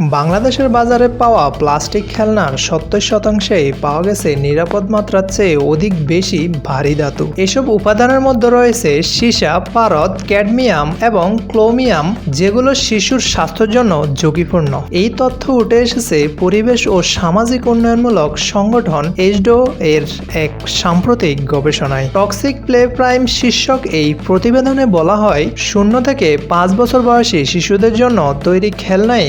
বাংলাদেশের বাজারে পাওয়া প্লাস্টিক খেলনার সত্তর শতাংশেই পাওয়া গেছে নিরাপদ মাত্রার চেয়ে অধিক বেশি ভারী ধাতু। এসব উপাদানের মধ্যে রয়েছে সীসা, পারদ, ক্যাডমিয়াম এবং ক্লোমিয়াম, যেগুলো শিশুর স্বাস্থ্যের জন্য ঝুঁকিপূর্ণ। এই তথ্য উঠে এসেছে পরিবেশ ও সামাজিক উন্নয়নমূলক সংগঠন এইচডো এর এক সাম্প্রতিক গবেষণায়। টক্সিক প্লে প্রাইম শীর্ষক এই প্রতিবেদনে বলা হয়, শূন্য থেকে পাঁচ বছর বয়সী শিশুদের জন্য তৈরি খেলনাই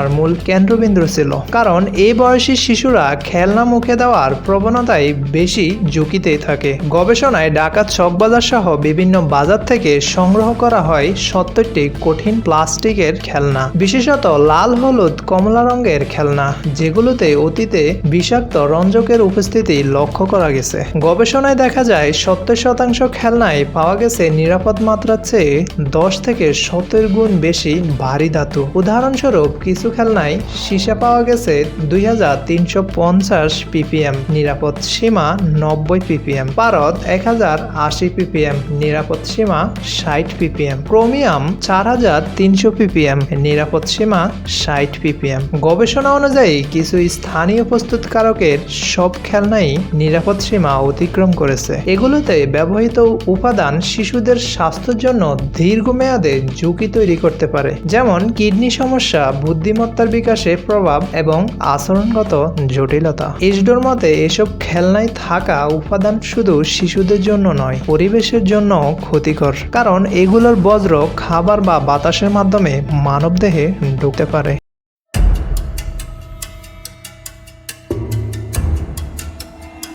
গবেষণার মূল কেন্দ্রবিন্দু ছিল। কারণ এই বয়সী শিশুরা খেলনা মুখে দেওয়ার প্রবণতাই বেশি ঝুঁকিতেই থাকে। গবেষণায় ঢাকা চকবাজার সহ বিভিন্ন বাজার থেকে সংগ্রহ করা হয় সত্তরটি কঠিন প্লাস্টিকের খেলনা। বিশেষত লাল, হলুদ, কমলা রঙের খেলনা, যেগুলোতে অতীতে বিষাক্ত রঞ্জকের উপস্থিতি লক্ষ্য করা গেছে। গবেষণায় দেখা যায়, সত্তর শতাংশ খেলনায় পাওয়া গেছে নিরাপদ মাত্রার চেয়ে দশ থেকে সত্তর গুণ বেশি ভারী ধাতু। উদাহরণস্বরূপ, কিছু খেলনায় সীসা পাওয়া গেছে দুই হাজার তিনশো পঞ্চাশ পিপিএম নিরাপদ সীমা নব্বই পিপিএম পারদ এক হাজার আশি পিপিএম নিরাপদ সীমা ষাট পিপিএম, ক্রোমিয়াম চার হাজার তিনশো পিপিএম নিরাপদ সীমা ষাট পিপিএম। গবেষণা অনুযায়ী কিছু স্থানীয় প্রস্তুতকারকের সব খেলনাই নিরাপদ সীমা অতিক্রম করেছে। এগুলোতে ব্যবহৃত উপাদান শিশুদের স্বাস্থ্যের জন্য দীর্ঘমেয়াদে ঝুঁকি তৈরি করতে পারে, যেমন কিডনি সমস্যা বুদ্ধিমত্তার বিকাশে প্রভাব এবং আচরণগত জটিলতা। ইসডোর মতে, এসব খেলনায় থাকা উপাদান শুধু শিশুদের জন্য নয়, পরিবেশের জন্য ক্ষতিকর। কারণ এগুলোর বজ্র খাবার বা বাতাসের মাধ্যমে মানবদেহে ঢুকতে পারে।